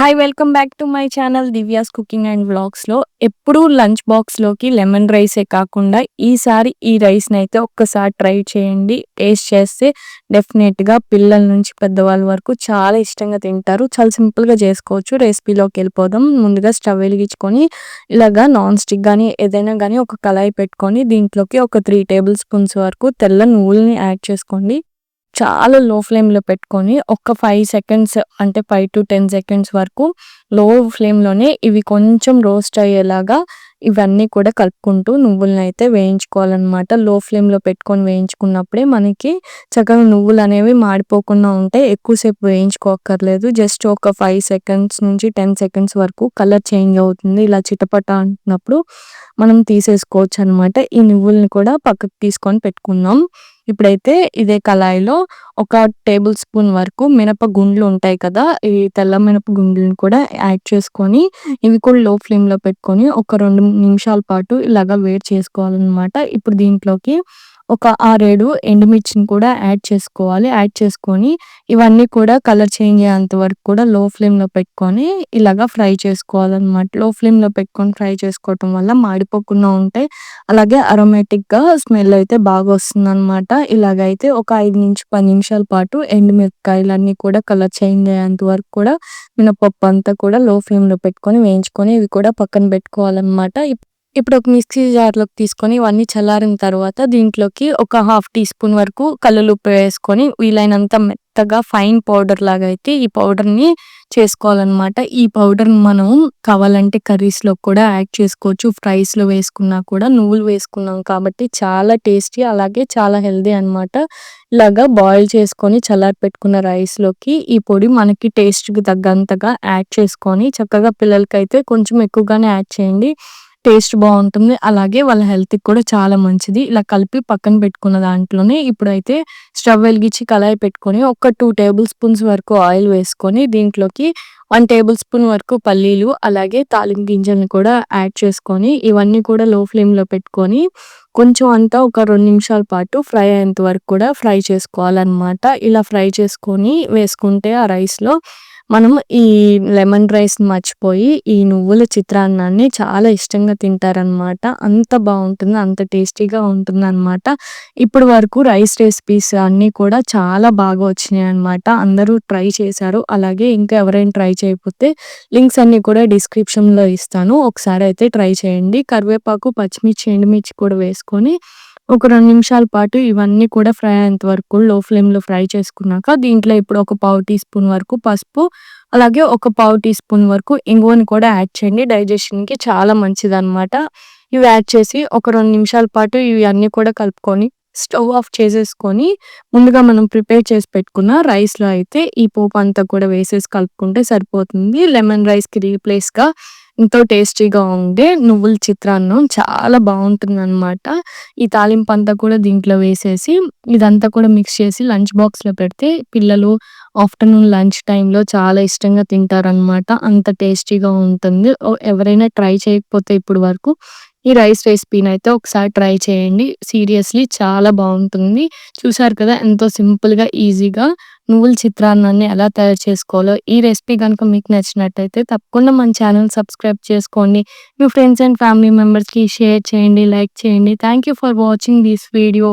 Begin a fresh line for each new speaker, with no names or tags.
Hi welcome back to my channel Divya's cooking and వ్లాగ్స్లో ఎప్పుడూ lunch బాక్స్లోకి lemon రైసే కాకుండా ఈసారి ఈ రైస్ని అయితే ఒక్కసారి ట్రై చేయండి. టేస్ట్ చేస్తే డెఫినెట్గా పిల్లల నుంచి పెద్దవాళ్ళ వరకు చాలా ఇష్టంగా తింటారు. చాలా సింపుల్గా చేసుకోవచ్చు. రెసిపీలోకి వెళ్ళిపోదాం. ముందుగా స్టవ్ వెలిగించుకొని ఇలాగా నాన్ స్టిక్ కానీ ఏదైనా కానీ ఒక కళాయి పెట్టుకొని దీంట్లోకి ఒక త్రీ టేబుల్ స్పూన్స్ వరకు తెల్ల నువ్వుల్ని యాడ్ చేసుకోండి. చాలా లో ఫ్లేమ్‌లో పెట్టుకొని ఒక ఫైవ్ సెకండ్స్ అంటే ఫైవ్ టు టెన్ సెకండ్స్ వరకు లో ఫ్లేమ్‌లోనే ఇవి కొంచెం రోస్ట్ అయ్యేలాగా ఇవన్నీ కూడా కలుపుకుంటూ నువ్వులని అయితే వేయించుకోవాలన్నమాట. లో ఫ్లేమ్‌లో పెట్టుకొని వేయించుకున్నప్పుడే మనకి చక్కగా నువ్వులు అనేవి మాడిపోకుండా ఉంటాయి. ఎక్కువసేపు వేయించుకోక్కర్లేదు. జస్ట్ ఒక ఫైవ్ సెకండ్స్ నుంచి టెన్ సెకండ్స్ వరకు కలర్ చేంజ్ అవుతుంది. ఇలా చిటపట అంటున్నప్పుడు మనం తీసేసుకోవచ్చు అనమాట. ఈ నువ్వుల్ని కూడా పక్కకు తీసుకొని పెట్టుకుందాం. ఇప్పుడైతే ఇదే కళాయిలో ఒక టేబుల్ స్పూన్ వరకు మినప గుండ్లు ఉంటాయి కదా! ఈ తెల్ల మినప గుండ్లను కూడా యాడ్ చేసుకొని, ఇవి కూడా లో ఫ్లేమ్‌లో పెట్టుకొని ఒక రెండు నిమిషాల పాటు ఇలాగా వేడి చేసుకోవాలన్నమాట. ఇప్పుడు దీంట్లోకి ఒక ఆరేడు ఎండుమిర్చిని కూడా యాడ్ చేసుకోవాలి. యాడ్ చేసుకొని ఇవన్నీ కూడా కలర్ చేంజ్ అయ్యేంత వరకు కూడా లో ఫ్లేమ్‌లో పెట్టుకొని ఇలాగా ఫ్రై చేసుకోవాలన్నమాట. లో ఫ్లేమ్‌లో పెట్టుకొని ఫ్రై చేసుకోవటం వల్ల మాడిపోకుండా ఉంటాయి. అలాగే అరోమేటిక్‌గా స్మెల్ అయితే బాగా వస్తుందన్నమాట. ఇలాగైతే ఒక ఐదు నుంచి పది నిమిషాల పాటు ఎండుమిరపకాయలన్నీ కూడా కలర్ చేంజ్ అయ్యేంత వరకు కూడా మినపప్పు అంతా కూడా లో ఫ్లేమ్‌లో పెట్టుకొని వేయించుకొని ఇవి కూడా పక్కన పెట్టుకోవాలన్నమాట. ఇప్పుడు ఒక మిక్సీ జార్‌లోకి తీసుకొని ఇవన్నీ చల్లారిన తర్వాత దీంట్లోకి ఒక హాఫ్ టీ స్పూన్ వరకు కల్లులుప్పు వేసుకొని వీలైనంత మెత్తగా ఫైన్ పౌడర్ లాగా అయితే ఈ పౌడర్‌ని చేసుకోవాలన్నమాట. ఈ పౌడర్‌ని మనం కావాలంటే కర్రీస్‌లో కూడా యాడ్ చేసుకోవచ్చు. ఫ్రైస్‌లో వేసుకున్నా కూడా నువ్వులు వేసుకున్నాం కాబట్టి చాలా టేస్టీ అలాగే చాలా హెల్దీ అనమాట. ఇలాగా బాయిల్ చేసుకొని చల్లారి పెట్టుకున్న రైస్‌లోకి ఈ పొడి మనకి టేస్ట్‌కి తగ్గంతగా యాడ్ చేసుకొని చక్కగా పిల్లలకైతే కొంచెం ఎక్కువగానే యాడ్ చేయండి. టేస్ట్ బాగుంటుంది అలాగే వాళ్ళ హెల్త్‌కి కూడా చాలా మంచిది. ఇలా కలిపి పక్కన పెట్టుకున్న దాంట్లోనే ఇప్పుడైతే స్టవ్ వెలిగించి కళాయి పెట్టుకొని ఒక టూ టేబుల్ స్పూన్స్ వరకు ఆయిల్ వేసుకొని దీంట్లోకి వన్ టేబుల్ స్పూన్ వరకు పల్లీలు అలాగే తాలింపు గింజలను కూడా యాడ్ చేసుకొని ఇవన్నీ కూడా లో ఫ్లేమ్‌లో పెట్టుకొని కొంచెం అంతా ఒక రెండు నిమిషాల పాటు ఫ్రై అయ్యేంత వరకు కూడా ఫ్రై చేసుకోవాలన్నమాట. ఇలా ఫ్రై చేసుకొని వేసుకుంటే ఆ రైస్‌లో మనం ఈ లెమన్ రైస్‌ని మర్చిపోయి ఈ నువ్వుల చిత్రాన్నాన్ని చాలా ఇష్టంగా తింటారనమాట. అంత బాగుంటుంది. అంత టేస్టీగా ఉంటుందనమాట. ఇప్పటి వరకు రైస్ రెసిపీస్ అన్నీ కూడా చాలా బాగా వచ్చినాయి అనమాట అందరూ ట్రై చేశారు. అలాగే ఇంకా ఎవరైనా ట్రై చేయకపోతే లింక్స్ అన్నీ కూడా డిస్క్రిప్షన్‌లో ఇస్తాను. ఒకసారి అయితే ట్రై చేయండి. కరివేపాకు, పచ్చిమిర్చి, ఎండుమిర్చి కూడా వేసుకొని ఒక రెండు నిమిషాల పాటు ఇవన్నీ కూడా ఫ్రై అయ్యేంత వరకు లో ఫ్లేమ్‌లో ఫ్రై చేసుకున్నాక దీంట్లో ఇప్పుడు ఒక పావు టీ స్పూన్ వరకు పసుపు, అలాగే ఒక పావు టీ స్పూన్ వరకు ఇంగువని కూడా యాడ్ చేయండి. డైజెషన్‌కి చాలా మంచిది అనమాట ఇవి యాడ్ చేసి ఒక రెండు నిమిషాల పాటు ఇవి అన్నీ కూడా కలుపుకొని స్టవ్ ఆఫ్ చేసేసుకొని ముందుగా మనం ప్రిపేర్ చేసి పెట్టుకున్న రైస్‌లో అయితే ఈ పోపు అంతా కూడా వేసేసి కలుపుకుంటే సరిపోతుంది. లెమన్ రైస్‌కి రీప్లేస్‌గా ఎంతో టేస్టీగా ఉండే నువ్వుల చిత్రాన్నం చాలా బాగుంటుంది అనమాట ఈ తాలింపు అంతా కూడా దీంట్లో వేసేసి ఇదంతా కూడా మిక్స్ చేసి లంచ్ బాక్స్‌లో పెడితే పిల్లలు ఆఫ్టర్‌నూన్ లంచ్ టైంలో చాలా ఇష్టంగా తింటారనమాట. అంత టేస్టీగా ఉంటుంది. ఎవరైనా ట్రై చేయకపోతే ఇప్పుడు వరకు ఈ రైస్ రెసిపీనైతే ఒకసారి ట్రై చేయండి. సీరియస్‌లీ చాలా బాగుంటుంది. చూసారు కదా ఎంతో సింపుల్‌గా, ఈజీగా నువ్వుల చిత్రాన్నాన్ని ఎలా తయారు చేసుకోవాలో ఈ రెసిపీ కనుక మీకు నచ్చినట్టయితే తప్పకుండా మన ఛానల్ సబ్స్క్రైబ్ చేసుకోండి. మీ ఫ్రెండ్స్ అండ్ ఫ్యామిలీ మెంబర్స్‌కి షేర్ చేయండి, లైక్ చేయండి. Thank you for watching this video.